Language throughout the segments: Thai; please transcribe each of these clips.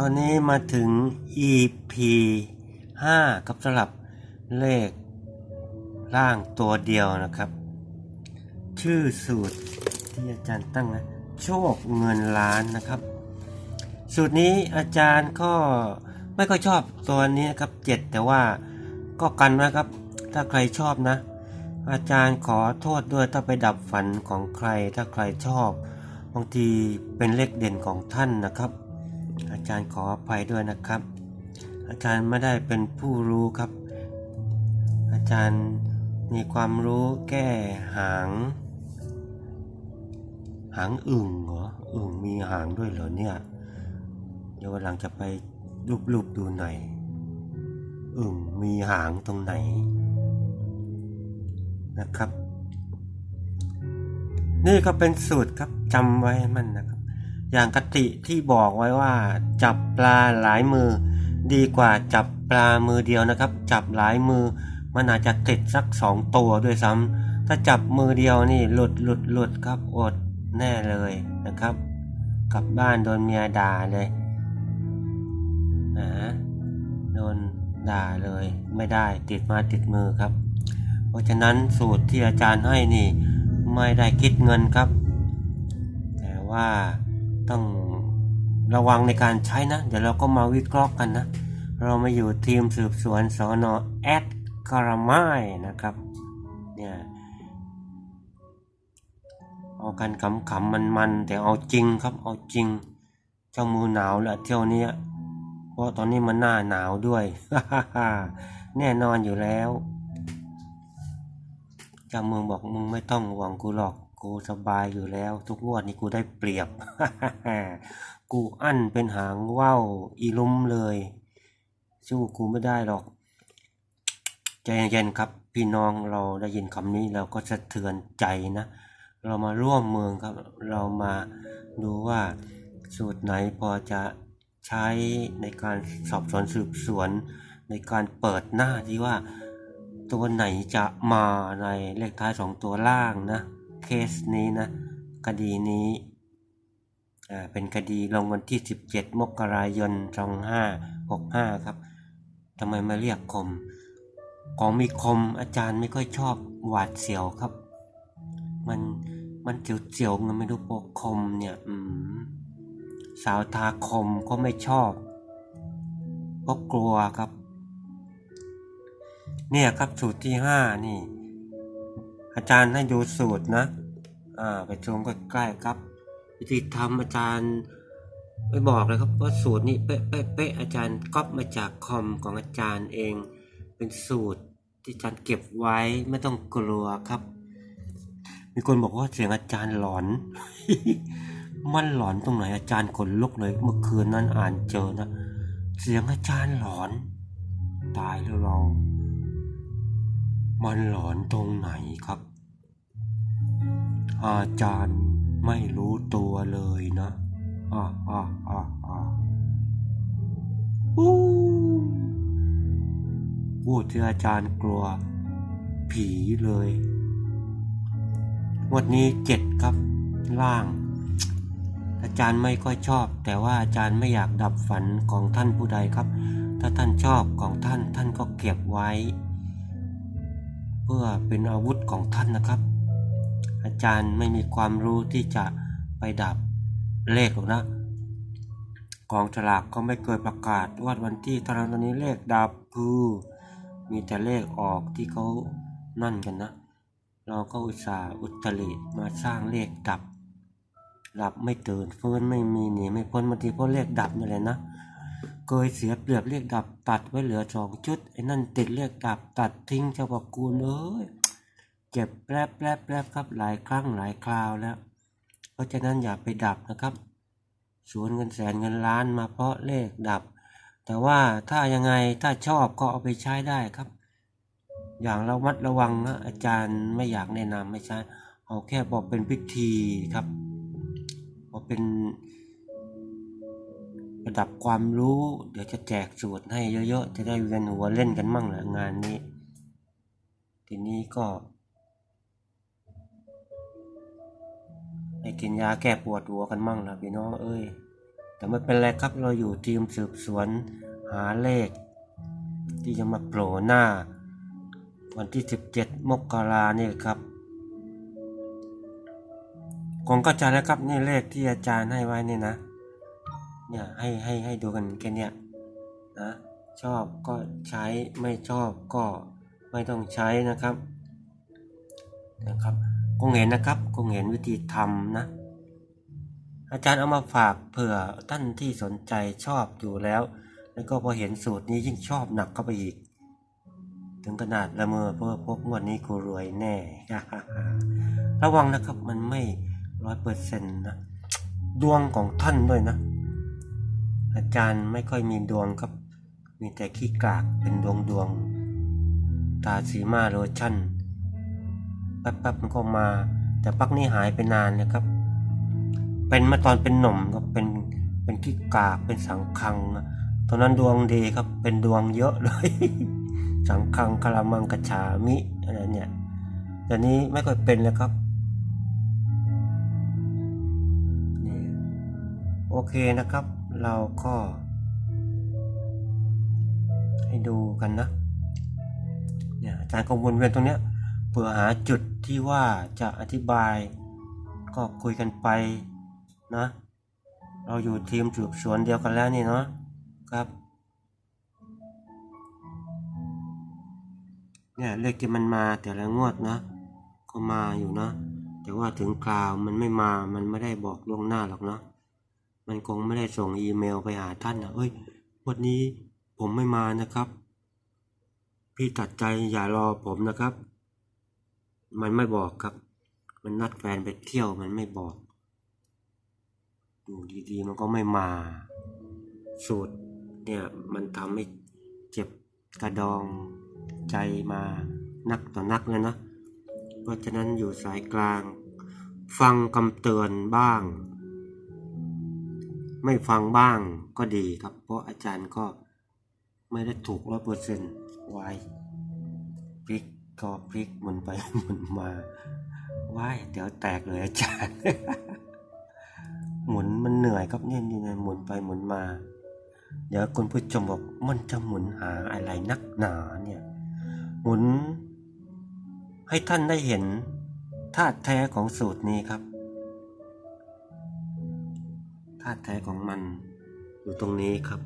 ตอนนี้มาถึง EP 5 กับสลับเลขร่างตัวเดียวนะครับ ชื่อสูตรที่อาจารย์ตั้งนะ โชคเงินล้านนะครับ สูตรนี้อาจารย์ก็ไม่ค่อยชอบตัวนี้นะครับเจ็ดแต่ว่าก็กันไว้ครับ ถ้าใครชอบนะ อาจารย์ขอโทษด้วยถ้าไปดับฝันของใคร ถ้าใครชอบ บางทีเป็นเลขเด่นของท่านนะครับ อาจารย์ขออภัยด้วยนะครับ อาจารย์ไม่ได้เป็นผู้รู้ครับ อาจารย์มีความรู้แก้หาง หางอึ่งเหรออึ่งมีหางด้วยเหรอเนี่ย เดี๋ยววันหลังจะไปรูปๆดูหน่อยอึ่งมีหางตรงไหนนะครับ นี่ก็เป็นสูตรครับจำไว้มันนะครับ อย่างกติที่บอกไว้ว่า จับปลาหลายมือ ดีกว่าจับปลามือเดียวนะครับ จับหลายมือ มันอาจจะติดสักสองตัวด้วยซ้ำถ้าจับมือเดียวนี่หลุดหลุดหลุดครับอดแน่เลยนะครับ กลับบ้านโดนเมียด่าเลยนะโดนด่าเลยไม่ได้ติดมาติดมือครับ เพราะฉะนั้นสูตรที่อาจารย์ให้นี่ ไม่ได้คิดเงินครับ แต่ว่า ต้องระวังในการใช้นะ เดี๋ยวเราก็มาวิเคราะห์กันนะ เรามาอยู่ทีมสืบสวนสอนอแอดคาราไมายนะครับ เนี่ยเอากันขำๆมันๆแต่เอาจริงครับเอาจริง เจ้ามือหนาวและเที่ยวนี้เพราะตอนนี้มันหน้าหนาวด้วยแน่นอนอยู่แล้วเจ้ามึงบอกมึงไม่ต้องห่วงกูหรอก กูสบายอยู่แล้ว ทุกงวดนี้กูได้เปรียบ กูอั้นเป็นหางว่าวอีลุมเลยสู้กูไม่ได้หรอกใจเย็นๆครับ พี่น้องเราได้ยินคำนี้เราก็สะเทือนใจนะ เรามาร่วมเมืองครับ เรามาดูว่าสูตรไหนพอจะใช้ในการสอบสวนสืบสวน ในการเปิดหน้าที่ว่าตัวไหนจะมาในเลขท้ายสองตัวล่างนะ เคสนี้นะคดีนี้เป็นคดีลงวันที่ 17 มกราคม2565 ครับทำไมมาเรียกคม ของมีคมอาจารย์ไม่ค่อยชอบหวาดเสียวครับ มันมันเจียวๆเงินไม่รู้ปกคมเนี่ยสาวทาคมก็ไม่ชอบก็กลัวครับ เนี่ยครับสูตรที่ห้านี่ อาจารย์ให้ดูสูตรนะ อ่า ไปชมใกล้ๆครับ วิธีทำอาจารย์ไม่บอกเลยครับว่าสูตรนี้เป๊ะเป๊ะเป๊ะอาจารย์ก๊อปมาจากคอมของอาจารย์เอง เป็นสูตรที่อาจารย์เก็บไว้ไม่ต้องกลัวครับ มีคนบอกว่าเสียงอาจารย์หลอน มันหลอนตรงไหนอาจารย์ขนลุกเลย เมื่อคืนนั้นอ่านเจอนะ เสียงอาจารย์หลอน ตายแล้วเรา มันหลอนตรงไหนครับ อาจารย์ไม่รู้ตัวเลยนะอ่าอ่าอ่าอ่าอู้พูดที่อาจารย์กลัว ผีเลยวันนี้เจ็ดครับล่าง อาจารย์ไม่ค่อยชอบ แต่ว่าอาจารย์ไม่อยากดับฝันของท่านผู้ใดครับ ถ้าท่านชอบของท่านท่านก็เก็บไว้ เพื่อเป็นอาวุธของท่านนะครับ อาจารย์ไม่มีความรู้ที่จะไปดับเลขหรอกนะกองฉลากก็ไม่เคยประกาศว่าวันที่เท่านั้นตอนนี้เลขดับคือมีแต่เลขออกที่เขานั่นกันนะ เราก็อุตส่าห์อุตริมาสร้างเลขดับหลับไม่ตื่นฟื้นไม่มีหนีไม่พ้นบางทีเพราะเลขดับนี่แหละนะเคยเสียเปรียบเลขดับตัดไว้เหลือสองชุดไอ้นั่นติดเลขดับตัดทิ้งเจ้าประกูลเอ้ย เจ็บแปรบแปรบแปรบครับหลายครั้งหลายคราวแล้ว เพราะฉะนั้นอย่าไปดับนะครับสูญเงินแสนเงินล้านมาเพราะเลขดับ แต่ว่าถ้ายังไงถ้าชอบก็เอาไปใช้ได้ครับ อย่างระมัดระวังนะอาจารย์ไม่อยากแนะนำไม่ใช่เอาแค่บอกเป็นพิธีครับบอกเป็นระดับความรู้ เดี๋ยวจะแจกสูตรให้เยอะๆ จะได้เวียนหัวเล่นกันมั่งแหละงานนี้ ทีนี้ก็ ให้กินยาแก้ปวดหัวกันมั่งล่ะพี่น้องเอ้ย แต่ไม่เป็นไรครับเราอยู่ทีมสืบสวนหาเลข ที่จะมาโผล่หน้า วันที่ 17 มกราเนี่ยครับคงเข้าใจแล้วครับนี่เลขที่อาจารย์ให้ไว้นี่นะ เนี่ยให้ให้ให้ดูกันแค่เนี้ยนะชอบก็ใช้ไม่ชอบก็ไม่ต้องใช้นะครับนะครับ คงเห็นนะครับคงเห็นวิธีทำนะ อาจารย์เอามาฝากเผื่อท่านที่สนใจชอบอยู่แล้ว แล้วก็พอเห็นสูตรนี้ยิ่งชอบหนักเข้าไปอีก ถึงขนาดละเมอเพื่อพบงวันนี้กูรวยแน่ ระวังนะครับมันไม่ร้อยเปอร์เซ็นต์นะดวงของท่านด้วยนะ อาจารย์ไม่ค่อยมีดวงครับ มีแต่ขี้กากเป็นดวงดวง ตาสีมาโลชั่น ป๊บๆมันก็มา แต่ปักนี้หายไปนานนะครับ เป็นมื่อตอนเป็นหนุ่มก็เป็นเป็นขี้กากเป็นสังคังนะตอนนั้นดวงดีครับ เป็นดวงเยอะเลย สังคังคารามังกระฉามิอะไรเนี่ยแต่นี้ไม่ค่อยเป็นแล้วครับนี่โอเคนะครับ เราก็ ให้ดูกันนะเนี่ยอาจารย์ก็วนเวียนตรงเนี้ย เพื่อหาจุดที่ว่าจะอธิบาย ก็คุยกันไปนะ เราอยู่ทีมสืบสวนเดียวกันแล้วนี่เนาะครับเนี่ยเลขที่มันมาแต่ละงวดนะก็มาอยู่นะ แต่ว่าถึงคราวมันไม่มามันไม่ได้บอกล่วงหน้าหรอกเนาะมันคงไม่ได้ส่งอีเมลไปหาท่านนะเอ้ยวันนี้ผมไม่มานะครับ พี่ตัดใจอย่ารอผมนะครับ มันไม่บอกครับ มันนัดแฟนไปเที่ยวมันไม่บอกอยู่ดีๆมันก็ไม่มาสูตรเนี่ยมันทำให้เจ็บกระดองใจมานักต่อนักเลยนะ เพราะฉะนั้นอยู่สายกลาง ฟังคำเตือนบ้าง ไม่ฟังบ้างก็ดีครับ เพราะอาจารย์ก็ไม่ได้ถูกร้อยเปอร์เซ็นต์ไว้พลิก ก็พลิกหมุนไปหมุนมาว้ายเดี๋ยวแตกเลยอาจารย์ หมุนมันเหนื่อยครับเนี่ยนี่นะหมุนไปหมุนมา เดี๋ยวคุณผู้ชมบอกมันจะหมุนหาอะไรนักหนาเนี่ย หมุน ให้ท่านได้เห็นธาตุแท้ของสูตรนี้ครับธาตุแท้ของมันอยู่ตรงนี้ครับ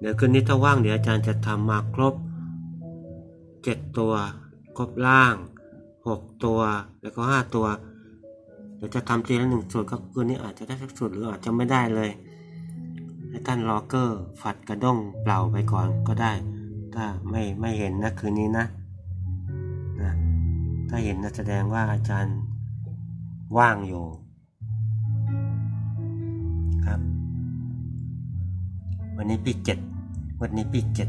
เดี๋ยวคืนนี้ถ้าว่างเดี๋ยวอาจารย์จะทำมาครบ เจ็ดตัว ครบล่างหกตัว แล้วก็ห้าตัว เดี๋ยวจะทำทีละหนึ่งส่วนครับคืนนี้อาจจะได้สักส่วนหรืออาจจะไม่ได้เลยให้ท่านรอเกอร์ฝัดกระด้งเปล่าไปก่อนก็ได้ ถ้าไม่ไม่เห็นนะคืนนี้นะนะ ถ้าเห็นนะแสดงว่าอาจารย์ว่างอยู่ครับ วันนี้พี่เจ็ดวันนี้พี่เจ็ด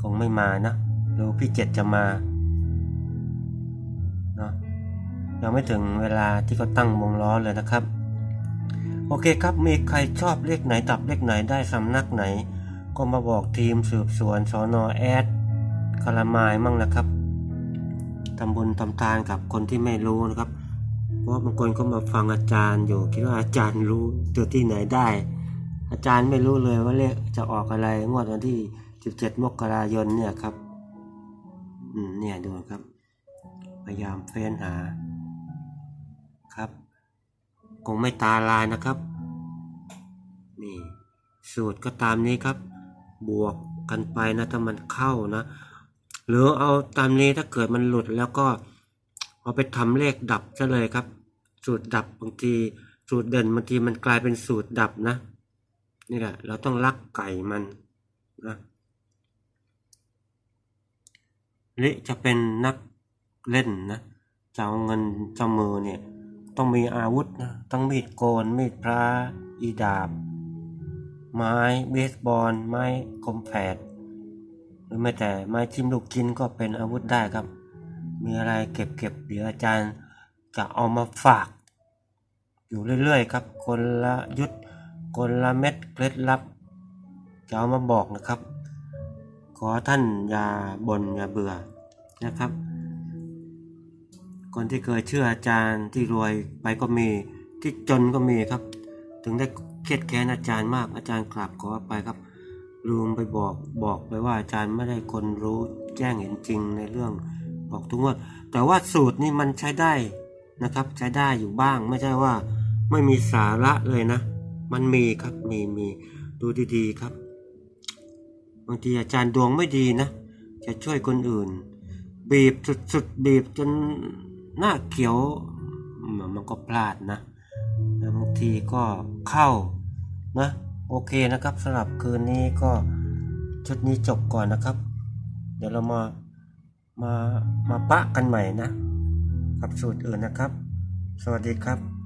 คงไม่มานะ รู้พี่เจ็ดจะมาเนาะยังไม่ถึงเวลาที่เขาตั้งวงล้อเลยนะครับ โอเคครับมีใครชอบเลขไหนตับเลขไหนได้สำนักไหน ก็มาบอกทีมสืบสวนสอนอแอดคารามายมั่งนะครับทำบุญทำทานกับคนที่ไม่รู้นะครับ เพราะบางคนก็มาฟังอาจารย์อยู่คิดว่าอาจารย์รู้ตัวที่ไหนได้ อาจารย์ไม่รู้เลยว่าเลขจะออกอะไรงวดวันที่ 17 มกรายนเนี่ยครับ เนี่ยดูครับ พยายามเฟ้นหาครับ คงไม่ตาลายนะครับ นี่ สูตรก็ตามนี้ครับ บวกกันไปนะถ้ามันเข้านะ หรือเอาตามนี้ถ้าเกิดมันหลุดแล้วก็ เอาไปทำเลขดับซะเลยครับ สูตรดับบางทีสูตรเด่นบางทีมันกลายเป็นสูตรดับนะ นี่แหละ เราต้องรักไก่มันนะ หรือจะเป็นนักเล่นนะจะเอาเงินเจ้ามือเนี่ยต้องมีอาวุธนะต้องมีดโกน มีดพระอีดาบ ไม้เบสบอล ไม้คมแฝดหรือแม้แต่ไม้จิ้มลูกชิ้นก็เป็นอาวุธได้ครับ มีอะไรเก็บเก็บเดี๋ยวอาจารย์จะเอามาฝาก อยู่เรื่อยๆครับ คนละยุทธคนละเม็ดเคล็ดลับ จะเอามาบอกนะครับ ขอท่านอย่าบน่นอย่าเบื่อนะครับ คนที่เคยเชื่ออาจารย์ที่รวยไปก็มีที่จนก็มีครับ ถึงได้เครียดแค้นอาจารย์มากอาจารย์กราบขออภัยครับ ลืมไปบอกบอกไปว่าอาจารย์ไม่ได้คนรู้แจ้งเห็นจริงในเรื่องบอกทุกงวด แต่ว่าสูตรนี่มันใช้ได้นะครับ ใช้ได้อยู่บ้าง ไม่ใช่ว่าไม่มีสาระเลยนะ มันมีครับมีมีดูดีๆครับ บางทีอาจารย์ดวงไม่ดีนะ จะช่วยคนอื่น บีบสุดๆบีบจนหน้าเขียวมมันก็พลาดนะแล้วบางทีก็เข้านะโอเคนะครับสำหรับคืนนี้ก็ชุดนี้จบก่อนนะครับ เดี๋ยวเรามามามาปะกันใหม่นะ กับสูตรอื่นนะครับ สวัสดีครับ